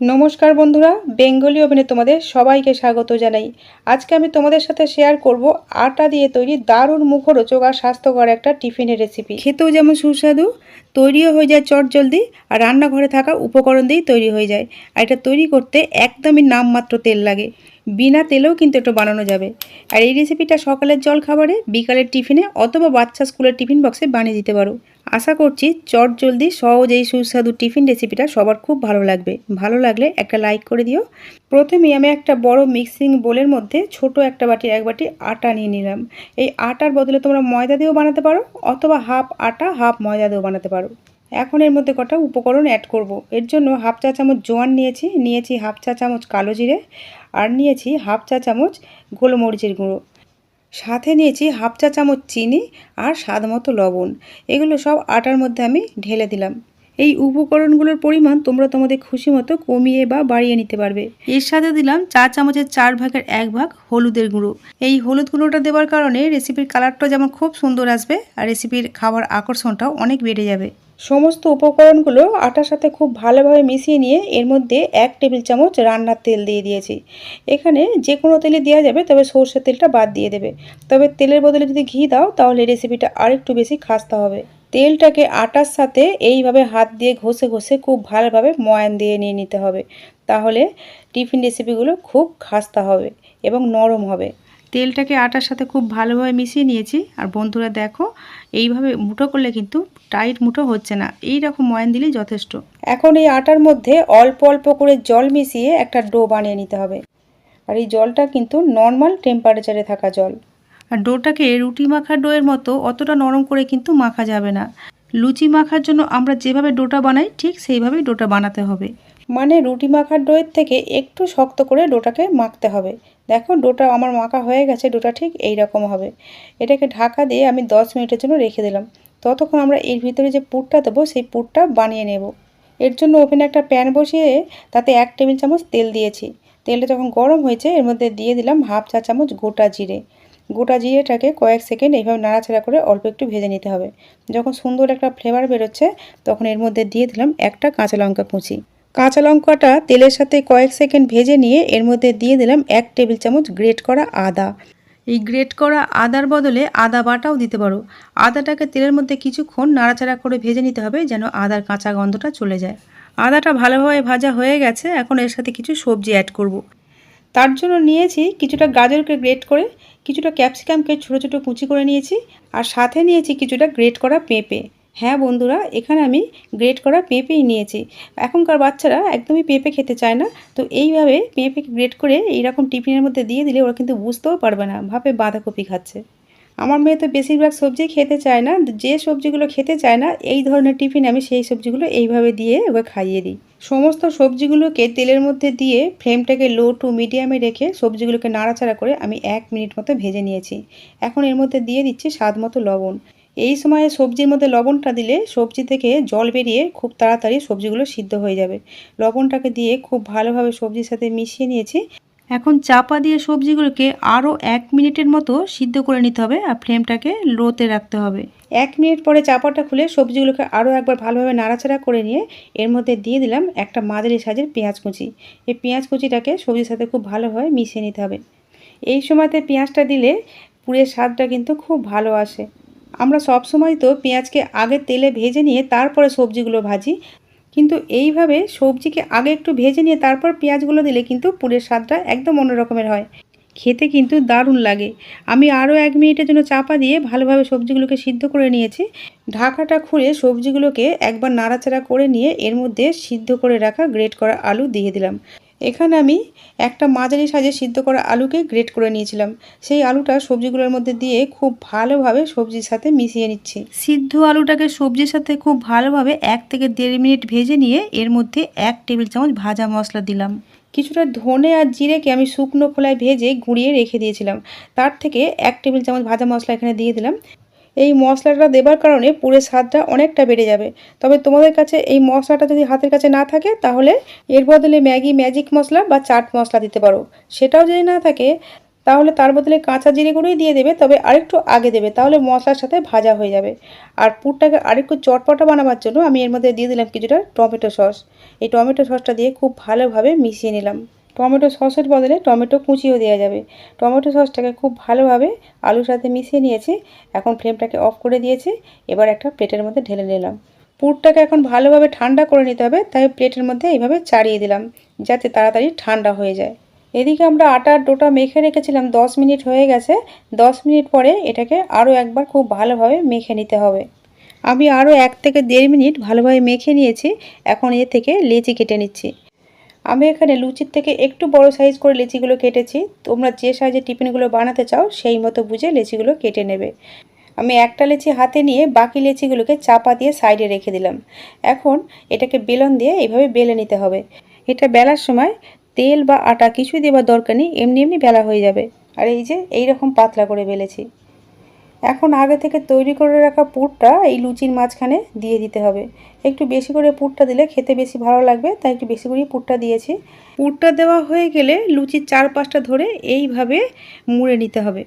নমস্কার বন্ধুরা, বেঙ্গলি ওভেনে তোমাদের সবাইকে স্বাগত জানাই। আজকে আমি তোমাদের সাথে শেয়ার করব আটা দিয়ে তৈরি দারুণ মুখরোচক আর স্বাস্থ্যকর একটা টিফিনের রেসিপি খেতেও যেমন সুস্বাদু, তৈরিও হয়ে যায় চট জলদি আর রান্নাঘরে থাকা উপকরণ দিয়েই তৈরি হয়ে যায়। আর এটা তৈরি করতে একদমই নামমাত্র তেল লাগে। বিনা তেলেও কিন্তু একটু বানানো যাবে। আর এই রেসিপিটা সকালের জল খাবারে বিকালের টিফিনে অথবা বাচ্চা স্কুলের টিফিন বক্সে বানিয়ে দিতে পারো। আশা করছি চট জলদি সহজ এই সুস্বাদু টিফিন রেসিপিটা সবার খুব ভালো লাগবে। ভালো লাগলে একটা লাইক করে দিও। প্রথমেই আমি একটা বড় মিক্সিং বোলের মধ্যে ছোট একটা বাটির এক বাটি আটা নিয়ে নিলাম। এই আটার বদলে তোমরা ময়দা দিয়েও বানাতে পারো অথবা হাফ আটা হাফ ময়দা দিয়েও বানাতে পারো। এখন এর মধ্যে কটা উপকরণ অ্যাড করব। এর জন্য হাফ চা চামচ জোয়ান নিয়েছি নিয়েছি হাফ চা চামচ কালো জিরে, আর নিয়েছি হাফ চা চামচ গোলমরিচের গুঁড়ো। সাথে নিয়েছি হাফ চা চামচ চিনি আর স্বাদ মতো লবণ। এগুলো সব আটার মধ্যে আমি ঢেলে দিলাম। এই উপকরণগুলোর পরিমাণ তোমরা তোমাদের খুশি মতো কমিয়ে বা বাড়িয়ে নিতে পারবে। এর সাথে দিলাম চা চামচের চার ভাগের এক ভাগ হলুদের গুঁড়ো। এই হলুদ গুঁড়োটা দেওয়ার কারণে রেসিপির কালারটা যেমন খুব সুন্দর আসবে, আর রেসিপির খাবার আকর্ষণটাও অনেক বেড়ে যাবে। সমস্ত উপকরণগুলো আটার সাথে খুব ভালোভাবে মিশিয়ে নিয়ে এর মধ্যে এক টেবিল চামচ রান্নার তেল দিয়ে দিয়েছি। এখানে যে কোনো তেলে দেওয়া যাবে, তবে সর্ষের তেলটা বাদ দিয়ে দেবে। তবে তেলের বদলে যদি ঘি দাও, তাহলে রেসিপিটা আরেকটু বেশি খাস্তা হবে। তেলটাকে আটার সাথে এইভাবে হাত দিয়ে ঘষে ঘষে খুব ভালোভাবে ময়ান দিয়ে নিয়ে নিতে হবে। তাহলে টিফিন রেসিপিগুলো খুব খাস্তা হবে এবং নরম হবে। তেলটাকে আটার সাথে খুব ভালোভাবে মিশিয়ে নিয়েছি। আর বন্ধুরা দেখো, এইভাবে মুঠো করলে কিন্তু টাইট মুঠো হচ্ছে না। এই রকম ময়ান দিলেই যথেষ্ট। এখন এই আটার মধ্যে অল্প অল্প করে জল মিশিয়ে একটা ডো বানিয়ে নিতে হবে। আর এই জলটা কিন্তু নর্মাল টেম্পারেচারে থাকা জল। আর ডোটাকে রুটি মাখার ডোয়ের মতো অতটা নরম করে কিন্তু মাখা যাবে না। লুচি মাখার জন্য আমরা যেভাবে ডোটা বানাই, ঠিক সেইভাবেই ডোটা বানাতে হবে। মানে রুটি মাখার ডোয়ের থেকে একটু শক্ত করে ডোটাকে মাখতে হবে। দেখো, ডোটা আমার মাখা হয়ে গেছে, ডোটা ঠিক এই রকম হবে। এটাকে ঢাকা দিয়ে আমি দশ মিনিটের জন্য রেখে দিলাম। ততক্ষণ আমরা এর ভিতরে যে পুরটা দেবো, সেই পুরটা বানিয়ে নেব। এর জন্য ওভেনে একটা প্যান বসিয়ে তাতে এক টেবিল চামচ তেল দিয়েছি। তেলটা যখন গরম হয়েছে, এর মধ্যে দিয়ে দিলাম হাফ চা চামচ গোটা জিরে। গোটা জিরেটাকে কয়েক সেকেন্ড এইভাবে নাড়াচাড়া করে অল্প একটু ভেজে নিতে হবে। যখন সুন্দর একটা ফ্লেভার বেরোচ্ছে, তখন এর মধ্যে দিয়ে দিলাম একটা কাঁচা লঙ্কা কুচি। কাঁচা লঙ্কাটা তেলের সাথে কয়েক সেকেন্ড ভেজে নিয়ে এর মধ্যে দিয়ে দিলাম এক টেবিল চামচ গ্রেট করা আদা। এই গ্রেট করা আদার বদলে আদা বাটাও দিতে পারো। আদাটাকে তেলের মধ্যে কিছুক্ষণ নাড়াচাড়া করে ভেজে নিতে হবে যেন আদার কাঁচা গন্ধটা চলে যায়। আদাটা ভালোভাবে ভাজা হয়ে গেছে, এখন এর সাথে কিছু সবজি অ্যাড করব। তার জন্য নিয়েছি কিছুটা গাজরকে গ্রেট করে, কিছুটা ক্যাপসিকামকে ছোটো ছোটো কুচি করে নিয়েছি আর সাথে নিয়েছি কিছুটা গ্রেট করা পেঁপে। হ্যাঁ বন্ধুরা, এখানে আমি গ্রেট করা পেঁপেই নিয়েছি। এখনকার বাচ্চারা একদমই পেঁপে খেতে চায় না, তো এইভাবে পেঁপে গ্রেট করে এইরকম টিফিনের মধ্যে দিয়ে দিলে ওরা কিন্তু বুঝতেও পারবে না ভাবে বাঁধাকপি খাচ্ছে। আমার মেয়ে তো বেশিরভাগ সবজি খেতে চায় না, যে সবজিগুলো খেতে চায় না, এই ধরনের টিফিন আমি সেই সবজিগুলো এইভাবে দিয়ে ওকে খাইয়ে দিই। সমস্ত সবজিগুলোকে তেলের মধ্যে দিয়ে ফ্লেমটাকে লো টু মিডিয়ামে রেখে সবজিগুলোকে নাড়াচাড়া করে আমি এক মিনিট মতো ভেজে নিয়েছি। এখন এর মধ্যে দিয়ে দিচ্ছি স্বাদ মতো লবণ। এই সময়ে সবজির মধ্যে লবণটা দিলে সবজি থেকে জল বেরিয়ে খুব তাড়াতাড়ি সবজিগুলো সিদ্ধ হয়ে যাবে। লবণটাকে দিয়ে খুব ভালোভাবে সবজির সাথে মিশিয়ে নিয়েছি। এখন চাপা দিয়ে সবজিগুলোকে আরও এক মিনিটের মতো সিদ্ধ করে নিতে হবে আর ফ্লেমটাকে লোতে রাখতে হবে। এক মিনিট পরে চাপাটা খুলে সবজিগুলোকে আরও একবার ভালোভাবে নাড়াচাড়া করে নিয়ে এর মধ্যে দিয়ে দিলাম একটা মাঝারি সাইজের পেঁয়াজ কুচি। এই পেঁয়াজ কুচিটাকে সবজির সাথে খুব ভালোভাবে মিশিয়ে নিতে হবে। এই সময়তে পেঁয়াজটা দিলে পুরের স্বাদটা কিন্তু খুব ভালো আসে। আমরা সব সময় তো পেঁয়াজকে আগে তেলে ভেজে নিয়ে তারপরে সবজিগুলো ভাজি কিন্তু এইভাবে সবজিকে আগে একটু ভেজে নিয়ে তারপর পেঁয়াজগুলো দিলে কিন্তু পুরের স্বাদটা একদম অন্যরকমের হয়। খেতে কিন্তু দারুণ লাগে। আমি আরও এক মিনিটের জন্য চাপা দিয়ে ভালোভাবে সবজিগুলোকে সিদ্ধ করে নিয়েছি। ঢাকাটা খুলে সবজিগুলোকে একবার নাড়াচাড়া করে নিয়ে এর মধ্যে সিদ্ধ করে রাখা গ্রেট করা আলু দিয়ে দিলাম। এখানে আমি একটা মাঝারি সাজে সিদ্ধ করা আলুকে গ্রেট করে নিয়েছিলাম। সেই আলুটা সবজিগুলোর মধ্যে দিয়ে খুব ভালোভাবে সবজির সাথে মিশিয়ে নিচ্ছি। সিদ্ধ আলুটাকে সবজির সাথে খুব ভালোভাবে এক থেকে দেড় মিনিট ভেজে নিয়ে এর মধ্যে এক টেবিল চামচ ভাজা মশলা দিলাম। কিছুটা ধনে আর জিরেকে আমি শুকনো খোলায় ভেজে গুঁড়িয়ে রেখে দিয়েছিলাম। তার থেকে এক টেবিল চামচ ভাজা মশলা এখানে দিয়ে দিলাম। এই মশলাটা দেবার কারণে পুরো স্বাদটা অনেকটা বেড়ে যাবে। তবে তোমাদের কাছে এই মশলাটা যদি হাতের কাছে না থাকে, তাহলে এর বদলে ম্যাগি ম্যাজিক মশলা বা চাট মশলা দিতে পারো। সেটাও যদি না থাকে, তাহলে তার বদলে কাঁচা জিরে গুঁড়োই দিয়ে দেবে, তবে আরেকটু আগে দেবে, তাহলে মশলার সাথে ভাজা হয়ে যাবে। আর পুরটাকে আরেকটু চটপটা বানাবার জন্য আমি এর মধ্যে দিয়ে দিলাম কিছুটা টমেটো সস। এই টমেটো সসটা দিয়ে খুব ভালোভাবে মিশিয়ে নিলাম। টমেটো সসের বদলে টমেটো কুচিও দেওয়া যাবে। টমেটো সসটাকে খুব ভালোভাবে আলুর সাথে মিশিয়ে নিয়েছি। এখন ফ্লেমটাকে অফ করে দিয়েছি। এবার একটা প্লেটের মধ্যে ঢেলে নিলাম। পুরটাকে এখন ভালোভাবে ঠান্ডা করে নিতে হবে, তাই প্লেটের মধ্যে এইভাবে চাড়িয়ে দিলাম, যাতে তাড়াতাড়ি ঠান্ডা হয়ে যায়। এদিকে আমরা আটার ডোটা মেখে রেখেছিলাম, দশ মিনিট হয়ে গেছে। দশ মিনিট পরে এটাকে আরও একবার খুব ভালোভাবে মেখে নিতে হবে। আমি আরও এক থেকে দেড় মিনিট ভালোভাবে মেখে নিয়েছি। এখন এ থেকে লেচি কেটে নিচ্ছি। আমি এখানে লুচির থেকে একটু বড় সাইজ করে লেচিগুলো কেটেছি। তোমরা যে সাইজে টিফিনগুলো বানাতে চাও, সেই মতো বুঝে লেচিগুলো কেটে নেবে। আমি একটা লেচি হাতে নিয়ে বাকি লেচিগুলোকে চাপা দিয়ে সাইডে রেখে দিলাম। এখন এটাকে বেলন দিয়ে এইভাবে বেলে নিতে হবে। এটা বেলার সময় তেল বা আটা কিছুই দেওয়ার দরকার নেই, এমনি এমনি বেলা হয়ে যাবে। আর এই যে এই রকম পাতলা করে বেলেছি। এখন আগে থেকে তৈরি করে রাখা পুরটা এই লুচির মাঝখানে দিয়ে দিতে হবে। একটু বেশি করে পুরটা দিলে খেতে বেশি ভালো লাগবে, তাই একটু বেশি করেই পুরটা দিয়েছি। পুরটা দেওয়া হয়ে গেলে লুচির চার পাঁচটা ধরে এইভাবে মুড়ে নিতে হবে।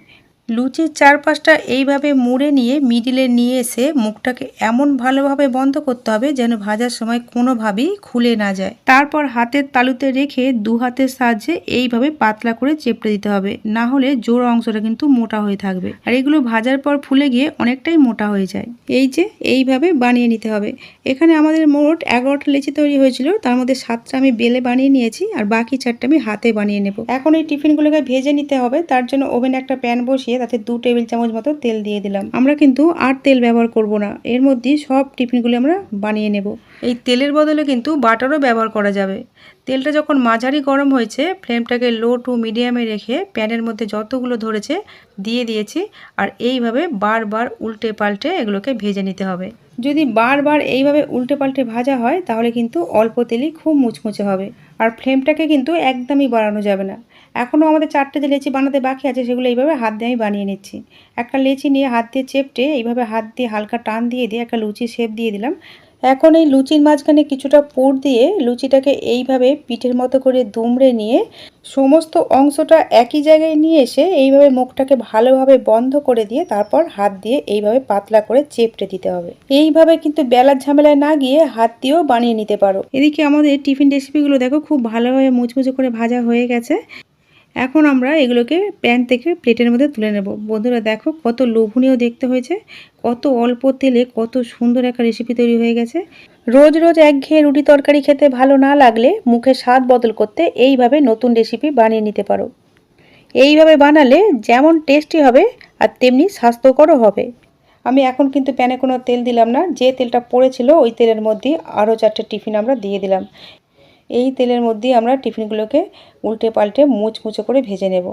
লুচির চারপাশটা এইভাবে মুড়ে নিয়ে মিডিলে নিয়ে এসে মুখটাকে এমন ভালোভাবে বন্ধ করতে হবে যেন ভাজার সময় কোনোভাবেই খুলে না যায়। তারপর হাতের তালুতে রেখে দু হাতের সাহায্যে এইভাবে পাতলা করে চেপড়ে দিতে হবে। না হলে জোর অংশটা কিন্তু মোটা হয়ে থাকবে। আর এগুলো ভাজার পর ফুলে গিয়ে অনেকটাই মোটা হয়ে যায়। এই যে এইভাবে বানিয়ে নিতে হবে। এখানে আমাদের মোট এগারোটা লেচি তৈরি হয়েছিল। তার মধ্যে সাতটা আমি বেলে বানিয়ে নিয়েছি আর বাকি চারটা আমি হাতে বানিয়ে নেব। এখন এই টিফিনগুলোকে ভেজে নিতে হবে। তার জন্য ওভেনে একটা প্যান বসিয়ে তাতে দু টেবিল চামচ মতো তেল দিয়ে দিলাম। আমরা কিন্তু আর তেল ব্যবহার করব না। এর মধ্যে সব টিফিনগুলি আমরা বানিয়ে নেব। এই তেলের বদলে কিন্তু বাটারও ব্যবহার করা যাবে। তেলটা যখন মাঝারি গরম হয়েছে, ফ্লেমটাকে লো টু মিডিয়ামে রেখে প্যানের মধ্যে যতগুলো ধরেছে দিয়ে দিয়েছি আর এইভাবে বারবার উল্টে পাল্টে এগুলোকে ভেজে নিতে হবে। যদি বারবার এইভাবে উল্টে পাল্টে ভাজা হয়, তাহলে কিন্তু অল্প তেলই খুব মুচমুচে হবে। আর ফ্লেমটাকে কিন্তু একদমই বাড়ানো যাবে না। এখনও আমাদের চারটে যে লেচি বানাতে বাকি আছে, সেগুলো এইভাবে হাত দিয়ে আমি বানিয়ে নিচ্ছি। একটা লেচি নিয়ে হাত দিয়ে চেপটে এইভাবে হাত দিয়ে হালকা টান দিয়ে দিয়ে একটা লুচি শেপ দিয়ে দিলাম। এখন এই লুচির মাঝখানে কিছুটা পুর দিয়ে লুচিটাকে এইভাবে পিঠের মতো করে দুমড়ে নিয়ে সমস্ত অংশটা একই জায়গায় নিয়ে এসে এইভাবে মুখটাকে ভালোভাবে বন্ধ করে দিয়ে তারপর হাত দিয়ে এইভাবে পাতলা করে চেপটে দিতে হবে। এইভাবে কিন্তু বেলার ঝামেলায় না গিয়ে হাত দিয়েও বানিয়ে নিতে পারো। এদিকে আমাদের টিফিন রেসিপিগুলো দেখো, খুব ভালোভাবে মুচমুচে করে ভাজা হয়ে গেছে। এখন আমরা এগুলোকে প্যান থেকে প্লেটের মধ্যে তুলে নেব। বন্ধুরা দেখো কত লোভনীয় দেখতে হয়েছে, কত অল্প তেলে কত সুন্দর একটা রেসিপি তৈরি হয়ে গেছে। রোজ রোজ একঘেয়ে রুটি তরকারি খেতে ভালো না লাগলে মুখে স্বাদ বদল করতে এইভাবে নতুন রেসিপি বানিয়ে নিতে পারো। এইভাবে বানালে যেমন টেস্টি হবে আর তেমনি স্বাস্থ্যকরও হবে। আমি এখন কিন্তু প্যানে কোনো তেল দিলাম না, যে তেলটা পড়েছিল ওই তেলের মধ্যে আরও চারটে টিফিন আমরা দিয়ে দিলাম। এই তেলের মধ্যেই আমরা টিফিনগুলোকে উল্টে পাল্টে মুচমুচে করে ভেজে নেব।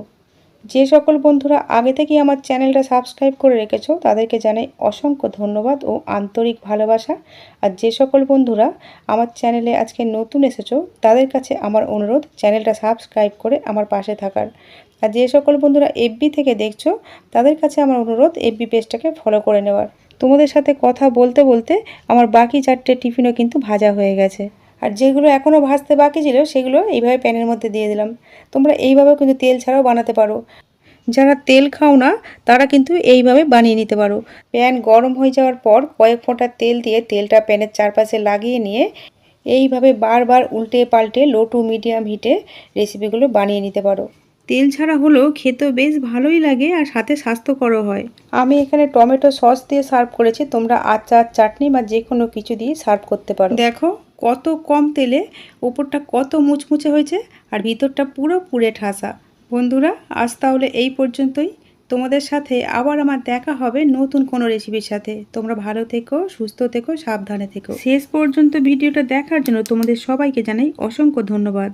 যে সকল বন্ধুরা আগে থেকেই আমার চ্যানেলটা সাবস্ক্রাইব করে রেখেছ, তাদেরকে জানাই অসংখ্য ধন্যবাদ ও আন্তরিক ভালোবাসা। আর যে সকল বন্ধুরা আমার চ্যানেলে আজকে নতুন এসেছ, তাদের কাছে আমার অনুরোধ, চ্যানেলটা সাবস্ক্রাইব করে আমার পাশে থাকার। আর যে সকল বন্ধুরা এফবি থেকে দেখছ, তাদের কাছে আমার অনুরোধ এফবি পেজটাকে ফলো করে নেওয়ার। তোমাদের সাথে কথা বলতে বলতে আমার বাকি চারটে টিফিনও কিন্তু ভাজা হয়ে গেছে। আর যেগুলো এখনও ভাজতে বাকি ছিল, সেগুলো এইভাবে প্যানের মধ্যে দিয়ে দিলাম। তোমরা এইভাবেও কিন্তু তেল ছাড়াও বানাতে পারো। যারা তেল খাও না, তারা কিন্তু এইভাবে বানিয়ে নিতে পারো। প্যান গরম হয়ে যাওয়ার পর কয়েক ফোঁটা তেল দিয়ে তেলটা প্যানের চারপাশে লাগিয়ে নিয়ে এইভাবে বারবার উল্টে পাল্টে লো টু মিডিয়াম হিটে রেসিপিগুলো বানিয়ে নিতে পারো। তেল ছাড়া হলেও খেতেও বেশ ভালোই লাগে আর সাথে স্বাস্থ্যকরও হয়। আমি এখানে টমেটো সস দিয়ে সার্ভ করেছি, তোমরা আচার, চাটনি বা যে কোনো কিছু দিয়ে সার্ভ করতে পারো। দেখো কত কম তেলে ওপরটা কত মুচমুচে হয়েছে আর ভিতরটা পুরো পুড়ে ঠাসা। বন্ধুরা, আজ তাহলে এই পর্যন্তই। তোমাদের সাথে আবার আমার দেখা হবে নতুন কোনো রেসিপির সাথে। তোমরা ভালো থেকো, সুস্থ থেকো, সাবধানে থেকো। শেষ পর্যন্ত ভিডিওটা দেখার জন্য তোমাদের সবাইকে জানাই অসংখ্য ধন্যবাদ।